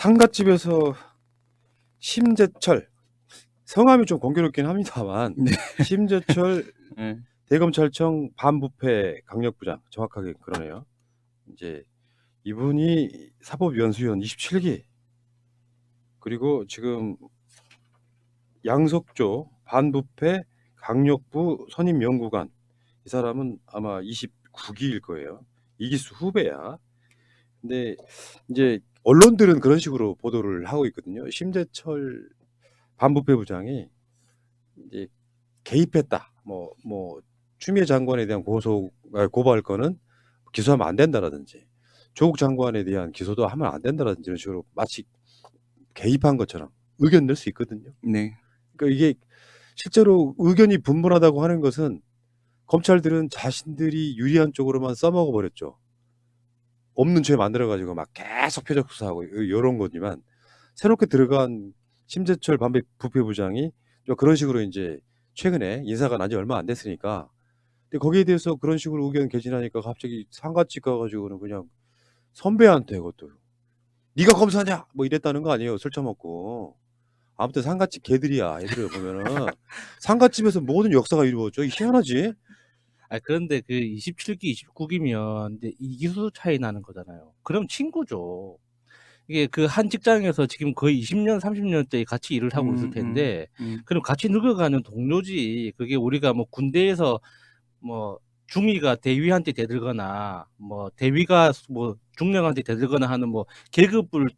상갓집에서 심재철 성함이 좀 공교롭긴 합니다만 네. 심재철 예. 대검찰청 반부패 강력부장 정확하게 그러네요. 이제 이분이 사법연수원 27기 그리고 지금 양석조 반부패 강력부 선임 연구관 이 사람은 아마 29기일 거예요. 이기수 후배야. 근데 이제 언론들은 그런 식으로 보도를 하고 있거든요. 심재철 반부패 부장이 이제 개입했다. 뭐 뭐 추미애 장관에 대한 고소 아, 고발 건은 기소하면 안 된다라든지 조국 장관에 대한 기소도 하면 안 된다라든지 이런 식으로 마치 개입한 것처럼 의견 낼 수 있거든요. 네. 그러니까 이게 실제로 의견이 분분하다고 하는 것은 검찰들은 자신들이 유리한 쪽으로만 써먹어 버렸죠. 없는 죄 만들어 가지고 막 계속 표적 수사하고 이런 거지만 새롭게 들어간 심재철 반배 부패부장이 좀 그런 식으로 이제 최근에 인사가 난 지 얼마 안 됐으니까. 근데 거기에 대해서 그런 식으로 의견 개진하니까 갑자기 상가집 가가지고는 그냥 선배한테 그것도 네가 검사냐? 뭐 이랬다는 거 아니에요 술 처먹고. 아무튼 상가집 개들이야 애들 보면은. 상가집에서 모든 역사가 이루어져 희한하지 아 그런데 그 27기, 29기면 이제 이기수 차이 나는 거잖아요. 그럼 친구죠. 이게 그 한 직장에서 지금 거의 20년, 30년째 같이 일을 하고 음, 있을 텐데, 음. 그럼 같이 늙어가는 동료지. 그게 우리가 뭐 군대에서 뭐 중위가 대위한테 대들거나, 뭐 대위가 뭐 중령한테 대들거나 하는 뭐 계급을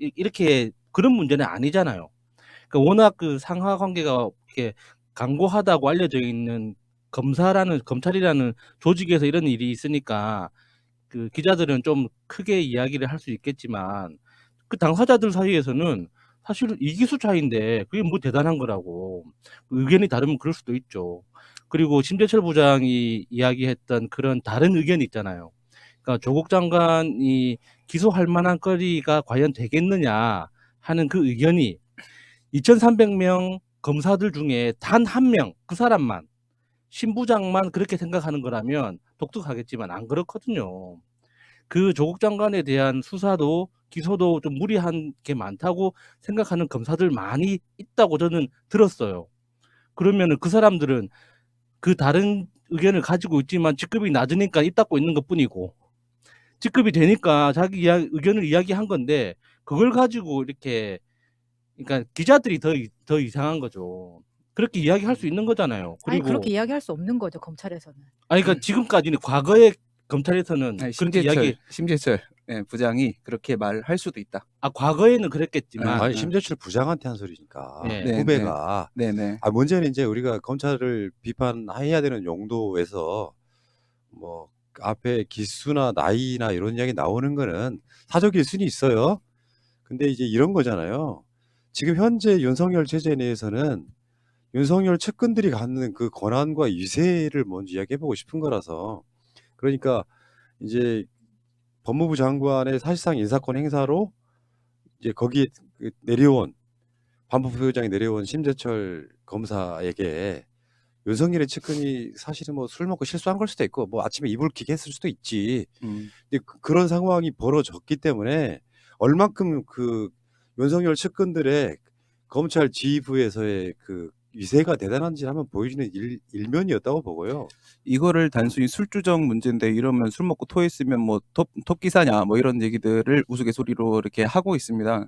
이- 이렇게 그런 문제는 아니잖아요. 그러니까 워낙 그 상하 관계가 이렇게 강고하다고 알려져 있는 검사라는 검찰이라는 조직에서 이런 일이 있으니까 그 기자들은 좀 크게 이야기를 할 수 있겠지만 그 당사자들 사이에서는 사실 이기수 차인데 그게 뭐 대단한 거라고 의견이 다르면 그럴 수도 있죠. 그리고 심재철 부장이 이야기했던 그런 다른 의견이 있잖아요. 그러니까 조국 장관이 기소할 만한 거리가 과연 되겠느냐 하는 그 의견이 2,300명 검사들 중에 단 한 명 그 사람만 신부장만 그렇게 생각하는 거라면 독특하겠지만 안 그렇거든요. 그 조국 장관에 대한 수사도 기소도 좀 무리한 게 많다고 생각하는 검사들 많이 있다고 저는 들었어요. 그러면은 그 사람들은 그 다른 의견을 가지고 있지만 직급이 낮으니까 입 닫고 있는 것 뿐이고 직급이 되니까 자기 이야, 의견을 이야기한 건데 그걸 가지고 이렇게 그러니까 기자들이 더, 이- 더 이상한 거죠. 그렇게 이야기할 수 있는 거잖아요. 아니 그리고 그렇게 이야기할 수 없는 거죠 검찰에서는. 아니 그러니까 지금까지는 과거에 검찰에서는 아니, 그렇게 심재철, 이야기 심재철 예, 부장이 그렇게 말할 수도 있다. 아 과거에는 그랬겠지만 아니 심재철 부장한테 한 소리니까 네. 네, 후배가 네네. 아 문제는 이제 우리가 검찰을 비판해야 되는 용도에서 뭐 앞에 기수나 나이나 이런 이야기 나오는 거는 사적일 수는 있어요. 근데 이제 이런 거잖아요. 지금 현재 윤석열 체제 내에서는 윤석열 측근들이 갖는 그 권한과 위세를 먼저 이야기해보고 싶은 거라서 그러니까 이제 법무부 장관의 사실상 인사권 행사로 이제 거기에 그 내려온 반부부장이 내려온 심재철 검사에게 윤석열의 측근이 사실은 뭐 술 먹고 실수한 걸 수도 있고 뭐 아침에 이불킥 했을 수도 있지. 음. 근데 그- 그런 상황이 벌어졌기 때문에 얼만큼 그 윤석열 측근들의 검찰 지휘부에서의 그 위세가 대단한지 한번 보여주는 일, 일면이었다고 보고요. 이거를 단순히 술주정 문제인데 이러면 술 먹고 토했으면 뭐 톱, 톱기사냐 뭐 이런 얘기들을 우스갯소리로 이렇게 하고 있습니다.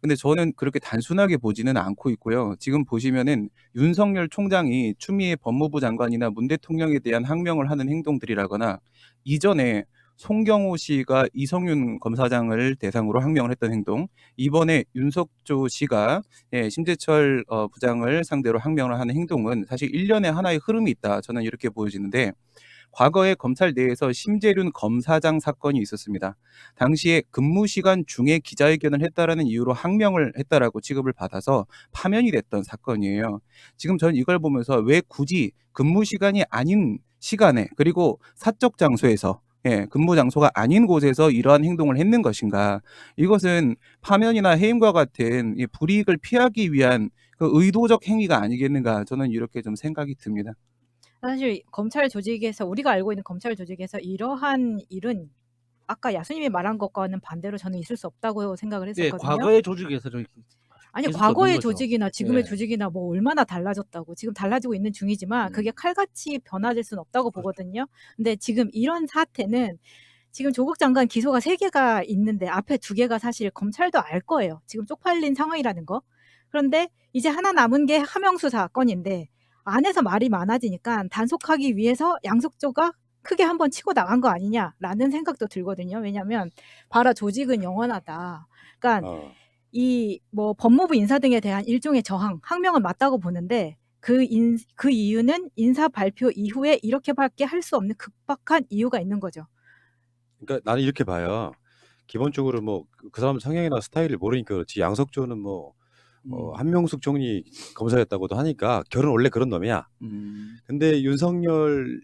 근데 저는 그렇게 단순하게 보지는 않고 있고요. 지금 보시면은 윤석열 총장이 추미애 법무부 장관이나 문 대통령에 대한 항명을 하는 행동들이라거나 이전에 송경호 씨가 이성윤 검사장을 대상으로 항명을 했던 행동, 이번에 윤석조 씨가 예, 심재철 어, 부장을 상대로 항명을 하는 행동은 사실 일련의 하나의 흐름이 있다. 저는 이렇게 보여지는데 과거에 검찰 내에서 심재륜 검사장 사건이 있었습니다. 당시에 근무 시간 중에 기자회견을 했다라는 이유로 항명을 했다라고 취급을 받아서 파면이 됐던 사건이에요. 지금 저는 이걸 보면서 왜 굳이 근무 시간이 아닌 시간에 그리고 사적 장소에서 예, 근무 장소가 아닌 곳에서 이러한 행동을 했는 것인가? 이것은 파면이나 해임과 같은 이 불이익을 피하기 위한 그 의도적 행위가 아니겠는가? 저는 이렇게 좀 생각이 듭니다. 사실 검찰 조직에서 우리가 알고 있는 검찰 조직에서 이러한 일은 아까 야수님이 말한 것과는 반대로 저는 있을 수 없다고 생각을 예, 했었거든요. 과거의 조직에서는 아니 과거의. 조직이나 지금의 예. 조직이나 뭐 얼마나 달라졌다고 지금 달라지고 있는 중이지만 음. 그게 칼같이 변화될 수는 없다고 보거든요. 근데 지금 이런 사태는 지금 조국 장관 기소가 세 개가 있는데 앞에 두 개가 사실 검찰도 알 거예요. 지금 쪽팔린 상황이라는 거. 그런데 이제 하나 남은 게 하명수 사건인데 안에서 말이 많아지니까 단속하기 위해서 양석 조가 크게 한번 치고 나간 거 아니냐라는 생각도 들거든요. 왜냐하면 봐라 조직은 영원하다. 그러니까 어. 이 뭐 법무부 인사 등에 대한 일종의 저항, 항명은 맞다고 보는데 그, 인, 그 이유는 인사 발표 이후에 이렇게밖에 할 수 없는 급박한 이유가 있는 거죠. 그러니까 나는 이렇게 봐요. 기본적으로 뭐 그 사람 성향이나 스타일을 모르니까 그렇지 양석조는 뭐 어, 음. 한명숙 총리 검사였다고도 하니까 결은 원래 그런 놈이야. 음. 근데 윤석열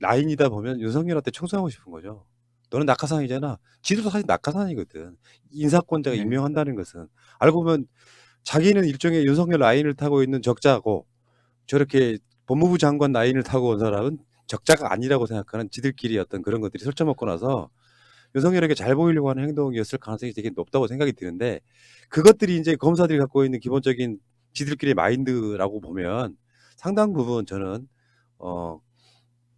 라인이다 보면 윤석열한테 청소하고 싶은 거죠. 너는 낙하산이잖아. 지도 사실 낙하산이거든. 인사권자가 네. 임명한다는 것은 알고 보면 자기는 일종의 윤석열 라인을 타고 있는 적자고 저렇게 법무부 장관 라인을 타고 온 사람은 적자가 아니라고 생각하는 지들끼리 어떤 그런 것들이 설쳐먹고 나서 윤석열에게 잘 보이려고 하는 행동이었을 가능성이 되게 높다고 생각이 드는데 그것들이 이제 검사들이 갖고 있는 기본적인 지들끼리 마인드라고 보면 상당 부분 저는 어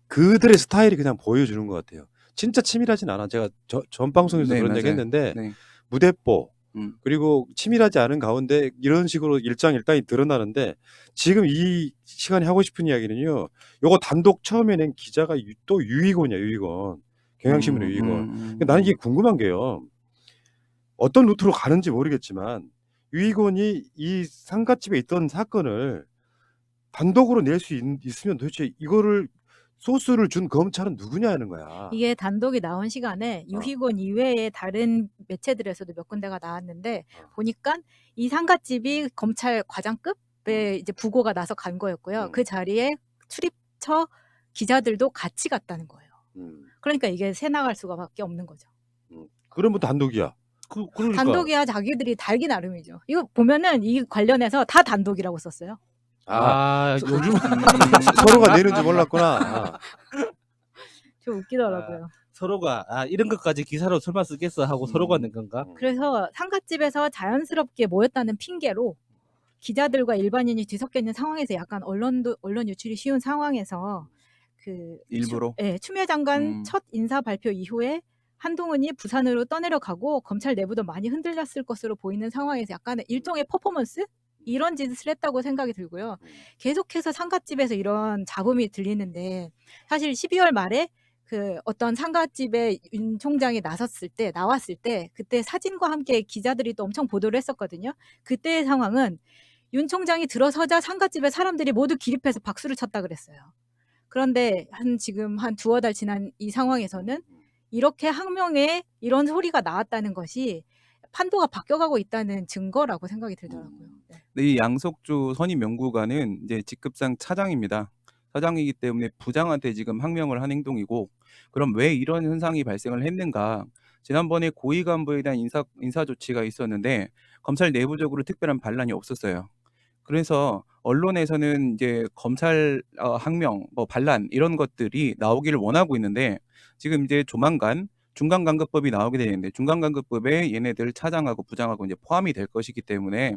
그들의 스타일이 그냥 보여주는 것 같아요. 진짜 치밀하진 않아. 제가 저, 전 방송에서 네, 그런 얘기 맞아요. 했는데 네. 무대뽀 음. 그리고 치밀하지 않은 가운데 이런 식으로 일장일단이 드러나는데 지금 이 시간에 하고 싶은 이야기는요. 요거 단독 처음에 낸 기자가 유- 또 유이곤이야 유이곤 경향신문의 음, 유이곤. 음, 근데 나는 이게 궁금한 게요. 어떤 루트로 가는지 모르겠지만 유이곤이 이 상가집에 있던 사건을 단독으로 낼 수 있으면 도대체 이거를 소스를 준 검찰은 누구냐는 거야. 이게 단독이 나온 시간에 어. 유희곤 이외에 다른 매체들에서도 몇 군데가 나왔는데 어. 보니까 이 상가집이 검찰 과장급에 이제 부고가 나서 간 거였고요. 음. 그 자리에 출입처 기자들도 같이 갔다는 거예요. 음. 그러니까 이게 새 나갈 수가밖에 없는 거죠. 그러면 단독이야. 그 그러니까 단독이야 자기들이 달기 나름이죠. 이거 보면은 이 관련해서 다 단독이라고 썼어요. 아, 아, 요즘 서로가 내는지 몰랐구나. 아. 좀 웃기더라고요. 서로가 아 이런 것까지 기사로 설마 쓰겠어 하고 서로가 낸 건가? 음. 그래서 상가집에서 자연스럽게 모였다는 핑계로 기자들과 일반인이 뒤섞여 있는 상황에서 약간 언론도 언론 유출이 쉬운 상황에서 그 일부러? 추, 예, 추미애 장관 음. 첫 인사 발표 이후에 한동훈이 부산으로 떠내려가고 검찰 내부도 많이 흔들렸을 것으로 보이는 상황에서 약간의 일종의 퍼포먼스 이런 짓을 했다고 생각이 들고요. 계속해서 상가집에서 이런 잡음이 들리는데 사실 12월 말에 그 어떤 상가집에 윤 총장이 나섰을 때 나왔을 때 그때 사진과 함께 기자들이 또 엄청 보도를 했었거든요. 그때의 상황은 윤 총장이 들어서자 상가집에 사람들이 모두 기립해서 박수를 쳤다 그랬어요. 그런데 한 지금 한 두어 달 지난 이 상황에서는 이렇게 항명에 이런 소리가 나왔다는 것이 판도가 바뀌어가고 있다는 증거라고 생각이 들더라고요. 네. 근데 이 양석주 선임 연구관은 이제 직급상 차장입니다. 차장이기 때문에 부장한테 지금 항명을 한 행동이고 그럼 왜 이런 현상이 발생을 했는가? 지난번에 고위 간부에 대한 인사 인사 조치가 있었는데 검찰 내부적으로 특별한 반란이 없었어요. 그래서 언론에서는 이제 검찰 어, 항명, 뭐 반란 이런 것들이 나오기를 원하고 있는데 지금 이제 조만간 중간간급법이 나오게 되는데 중간간급법에 얘네들 차장하고 부장하고 이제 포함이 될 것이기 때문에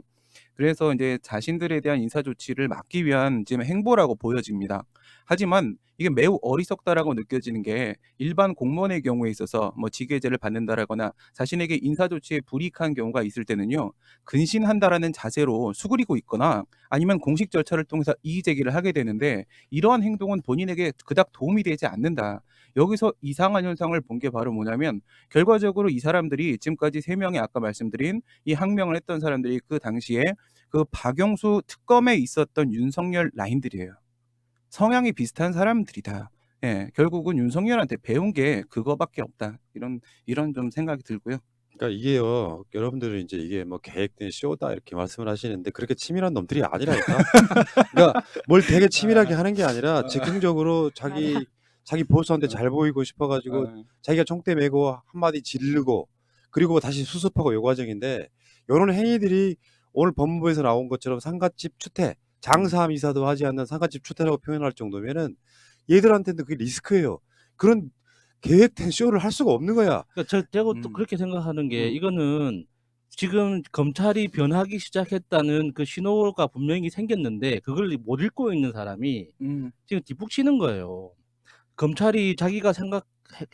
그래서 이제 자신들에 대한 인사 조치를 막기 위한 지금 행보라고 보여집니다. 하지만 이게 매우 어리석다라고 느껴지는 게 일반 공무원의 경우에 있어서 뭐 직외제를 받는다라거나 자신에게 인사 조치에 불이익한 경우가 있을 때는요 근신한다라는 자세로 수그리고 있거나 아니면 공식 절차를 통해서 이의 제기를 하게 되는데 이러한 행동은 본인에게 그닥 도움이 되지 않는다. 여기서 이상한 현상을 본 게 바로 뭐냐면 결과적으로 이 사람들이 지금까지 세 명의 아까 말씀드린 이 항명을 했던 사람들이 그 당시에 그 박영수 특검에 있었던 윤석열 라인들이에요. 성향이 비슷한 사람들이다. 예, 결국은 윤석열한테 배운 게 그거밖에 없다. 이런 이런 좀 생각이 들고요. 그러니까 이게요. 여러분들은 이제 이게 뭐 계획된 쇼다 이렇게 말씀을 하시는데 그렇게 치밀한 놈들이 아니라니까. 그러니까 뭘 되게 치밀하게 하는 게 아니라 즉흥적으로 자기 자기 보스한테 잘 보이고 싶어가지고 어, 자기가 총대 메고 한마디 지르고 그리고 다시 수습하고 요 과정인데 이런 행위들이 오늘 법무부에서 나온 것처럼 상가집 추태 장사함 이사도 하지 않는 상가집 추태라고 표현할 정도면은 얘들한테는 그게 리스크예요. 그런 계획된 쇼를 할 수가 없는 거야. 그러니까 저 제가 또 음. 그렇게 생각하는 게 음. 이거는 지금 검찰이 변하기 시작했다는 그 신호가 분명히 생겼는데 그걸 못 읽고 있는 사람이 음. 지금 뒷북 치는 거예요. 검찰이 자기가 생각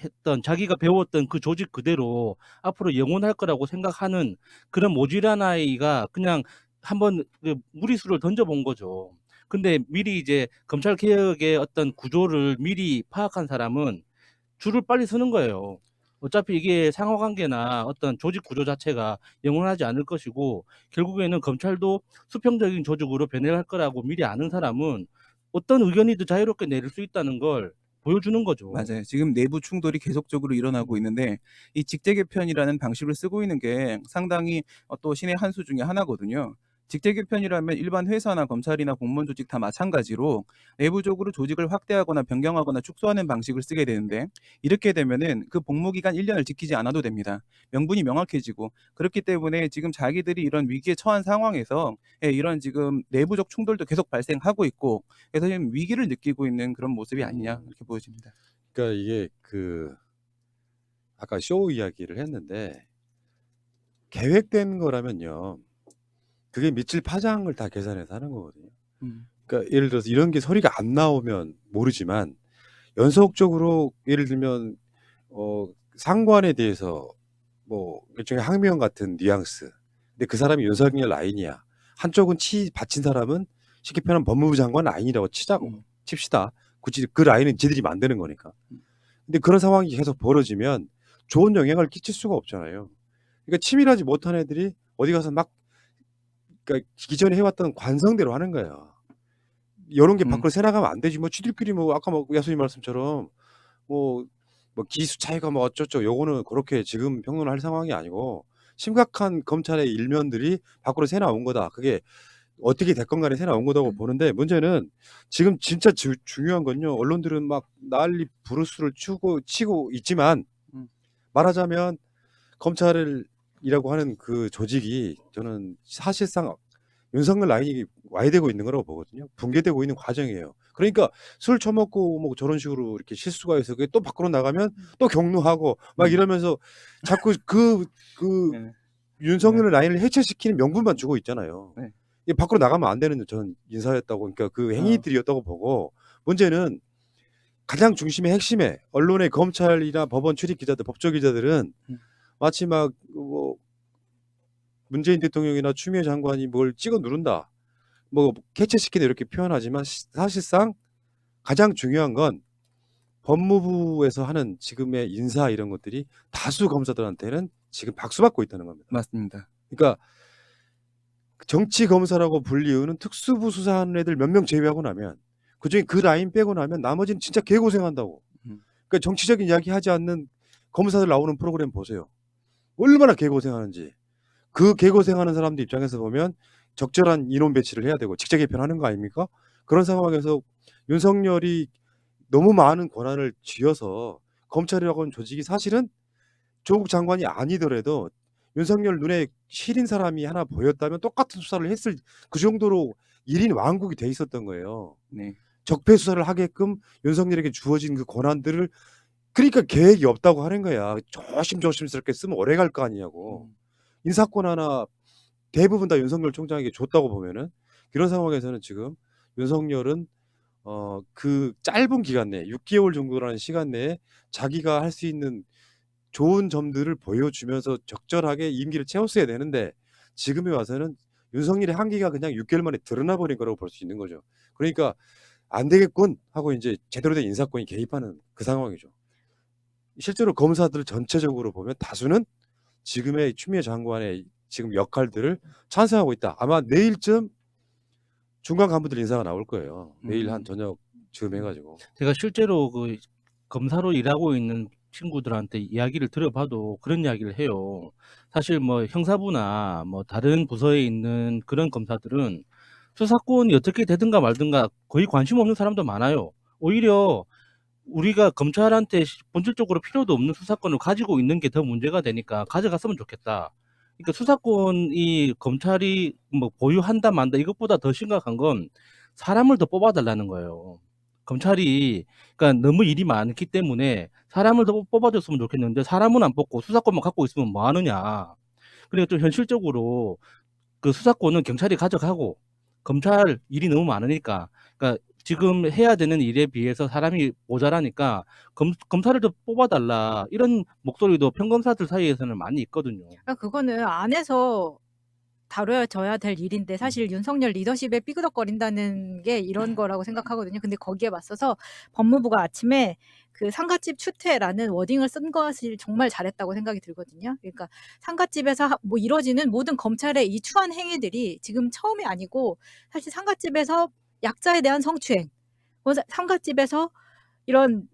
했던 자기가 배웠던 그 조직 그대로 앞으로 영원할 거라고 생각하는 그런 모질한 아이가 그냥 한번 그 무리수를 던져본 거죠. 근데 미리 이제 검찰 개혁의 어떤 구조를 미리 파악한 사람은 줄을 빨리 서는 거예요. 어차피 이게 상호 관계나 어떤 조직 구조 자체가 영원하지 않을 것이고 결국에는 검찰도 수평적인 조직으로 변해갈 거라고 미리 아는 사람은 어떤 의견이든 자유롭게 내릴 수 있다는 걸 보여주는 거죠. 맞아요. 지금 내부 충돌이 계속적으로 일어나고 있는데 이 직제 개편이라는 방식을 쓰고 있는 게 상당히 어, 또 신의 한 수 중에 하나거든요. 직제 개편이라면 일반 회사나 검찰이나 공무원 조직 다 마찬가지로 내부적으로 조직을 확대하거나 변경하거나 축소하는 방식을 쓰게 되는데 이렇게 되면은 그 복무 기간 1년을 지키지 않아도 됩니다. 명분이 명확해지고 그렇기 때문에 지금 자기들이 이런 위기에 처한 상황에서 예, 이런 지금 내부적 충돌도 계속 발생하고 있고 그래서 지금 위기를 느끼고 있는 그런 모습이 아니냐 이렇게 보여집니다. 그러니까 이게 그 아까 쇼 이야기를 했는데 계획된 거라면요. 그게 미칠 파장을 다 계산해서 하는 거거든요. 음. 그러니까 예를 들어서 이런 게 소리가 안 나오면 모르지만 연속적으로 예를 들면 어 상관에 대해서 뭐 일종의 항명 같은 뉘앙스. 근데 그 사람이 윤석열 라인이야. 한쪽은 치 바친 사람은 쉽게 표현하면 법무부 장관 라인이라고 치자고 음. 칩시다. 굳이 그 라인은 지들이 만드는 거니까. 근데 그런 상황이 계속 벌어지면 좋은 영향을 끼칠 수가 없잖아요. 그러니까 치밀하지 못한 애들이 어디 가서 막 그러니까 기존에 해왔던 관성대로 하는 거야. 이런 게 음. 밖으로 새나가면 안 되지. 뭐 지들끼리 뭐 아까 뭐 야수님 말씀처럼 뭐, 뭐 기수 차이가 뭐 어쩌죠. 요거는 그렇게 지금 평론할 상황이 아니고 심각한 검찰의 일면들이 밖으로 새 나온 거다. 그게 어떻게 됐건 간에 새 나온 거다고 음. 보는데 문제는 지금 진짜 주- 중요한 건요. 언론들은 막 난리 부르스를 치고 치고 있지만 음. 말하자면 검찰 이라고 하는 그 조직이 저는 사실상 윤석열 라인이 와야 되고 있는 거라고 보거든요. 붕괴되고 있는 과정이에요. 그러니까 술 처먹고 뭐 저런 식으로 이렇게 실수가 해서 그게 또 밖으로 나가면 또 경로하고 막 음. 이러면서 자꾸 그, 그 네. 윤석열 라인을 해체시키는 명분만 주고 있잖아요. 네. 이게 밖으로 나가면 안 되는 전 인사였다고 그러니까 그 행위들이었다고 보고 문제는 가장 중심의 핵심에 언론의 검찰이나 법원 출입 기자들, 법조 기자들은 음. 마치 막 뭐 문재인 대통령이나 추미애 장관이 뭘 찍어 누른다, 뭐 캐치시키다 이렇게 표현하지만 시- 사실상 가장 중요한 건 법무부에서 하는 지금의 인사 이런 것들이 다수 검사들한테는 지금 박수 받고 있다는 겁니다. 맞습니다. 그러니까 정치 검사라고 불리우는 특수부 수사하는 애들 몇 명 제외하고 나면 그중에 그 라인 빼고 나면 나머지는 진짜 개고생한다고. 음. 그러니까 정치적인 이야기 하지 않는 검사들 나오는 프로그램 보세요. 얼마나 개고생하는지. 그 개고생하는 사람들 입장에서 보면 적절한 인원 배치를 해야 되고 직접 개편하는 거 아닙니까? 그런 상황에서 윤석열이 너무 많은 권한을 쥐어서 검찰이라고 하는 조직이 사실은 조국 장관이 아니더라도 윤석열 눈에 시린 사람이 하나 보였다면 똑같은 수사를 했을 그 정도로 일인 왕국이 돼 있었던 거예요. 네. 적폐 수사를 하게끔 윤석열에게 주어진 그 권한들을 그러니까 계획이 없다고 하는 거야. 조심조심스럽게 쓰면 오래 갈 거 아니냐고. 음. 인사권 하나 대부분 다 윤석열 총장에게 줬다고 보면은 이런 상황에서는 지금 윤석열은 어 그 짧은 기간 내에 6개월 정도라는 시간 내에 자기가 할 수 있는 좋은 점들을 보여주면서 적절하게 임기를 채웠어야 되는데 지금에 와서는 윤석열의 한계가 그냥 6개월 만에 드러나 버린 거라고 볼 수 있는 거죠. 그러니까 안 되겠군 하고 이제 제대로 된 인사권이 개입하는 그 상황이죠. 실제로 검사들 전체적으로 보면 다수는 지금의 추미애 장관의 지금 역할들을 찬성하고 있다. 아마 내일쯤 중간 간부들 인사가 나올 거예요. 내일 한 음. 저녁쯤 해가지고. 제가 실제로 그 검사로 일하고 있는 친구들한테 이야기를 들어봐도 그런 이야기를 해요. 사실 뭐 형사부나 뭐 다른 부서에 있는 그런 검사들은 수사권이 어떻게 되든가 말든가 거의 관심 없는 사람도 많아요. 오히려 우리가 검찰한테 시- 본질적으로 필요도 없는 수사권을 가지고 있는 게 더 문제가 되니까 가져갔으면 좋겠다. 그러니까 수사권이 검찰이 뭐 보유한다 만다 이것보다 더 심각한 건 사람을 더 뽑아달라는 거예요. 검찰이 그러니까 너무 일이 많기 때문에 사람을 더 뽑아줬으면 좋겠는데 사람은 안 뽑고 수사권만 갖고 있으면 뭐 하느냐. 그러니까 좀 현실적으로 그 수사권은 경찰이 가져가고 검찰 일이 너무 많으니까 그러니까 지금 해야 되는 일에 비해서 사람이 모자라니까 검, 검사를 더 뽑아달라 이런 목소리도 평검사들 사이에서는 많이 있거든요. 그러니까 그거는 안에서 다뤄져야 될 일인데 사실 윤석열 리더십에 삐그덕거린다는 게 이런 거라고 생각하거든요. 근데 거기에 맞서서 법무부가 아침에 그 상가집 추태라는 워딩을 쓴 것이 정말 잘했다고 생각이 들거든요. 그러니까 상가집에서 하- 뭐 이루어지는 모든 검찰의 이 추한 행위들이 지금 처음이 아니고 사실 상가집에서 약자에 대한 성추행, 상가집에서 이런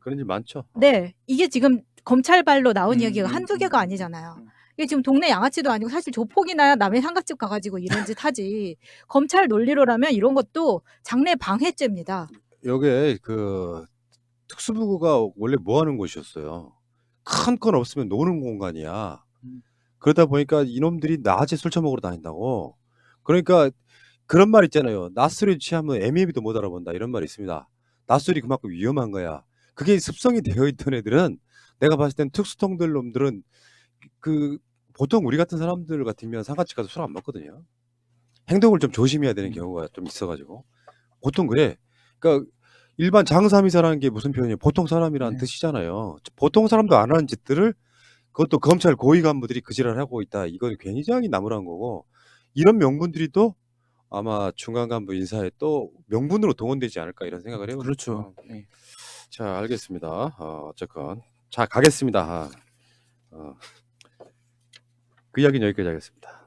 그런 일 많죠. 네 이게 지금 검찰발로 나온 음, 이야기가 음, 한두 음, 개가 음, 아니잖아요. 음. 이게 지금 동네 양아치도 아니고 사실 조폭이나 남의 상가집 가가지고 이런 짓 하지. 검찰 논리로라면 이런 것도 장래 방해죄입니다. 여기에 그 특수부가 원래 뭐 하는 곳이었어요. 큰 건 없으면 노는 공간이야. 음. 그러다 보니까 이놈들이 낮에 술 처먹으러 다닌다고. 그러니까 그런 말 있잖아요. 낮술에 취하면 애미비도 못 알아본다. 이런 말이 있습니다. 낮술이 그만큼 위험한 거야. 그게 습성이 되어 있던 애들은 내가 봤을 땐 특수통들 놈들은 그 보통 우리 같은 사람들 같으면 상가집 가서 술 안 먹거든요. 행동을 좀 조심해야 되는 음. 경우가 좀 있어가지고 보통 그래. 그러니까 일반 장사미사라는 게 무슨 표현이에요? 보통 사람이라는 네. 뜻이잖아요. 보통 사람도 안 하는 짓들을 그것도 검찰 고위 간부들이 그 짓을 하고 있다. 이건 굉장히 나무란 거고 이런 명분들이 또 아마 중간 간부 인사에 또 명분으로 동원되지 않을까 이런 생각을 해요. 그렇죠. 네. 자, 알겠습니다. 어, 어쨌건 자 가겠습니다. 어, 그 이야기는 여기까지 하겠습니다.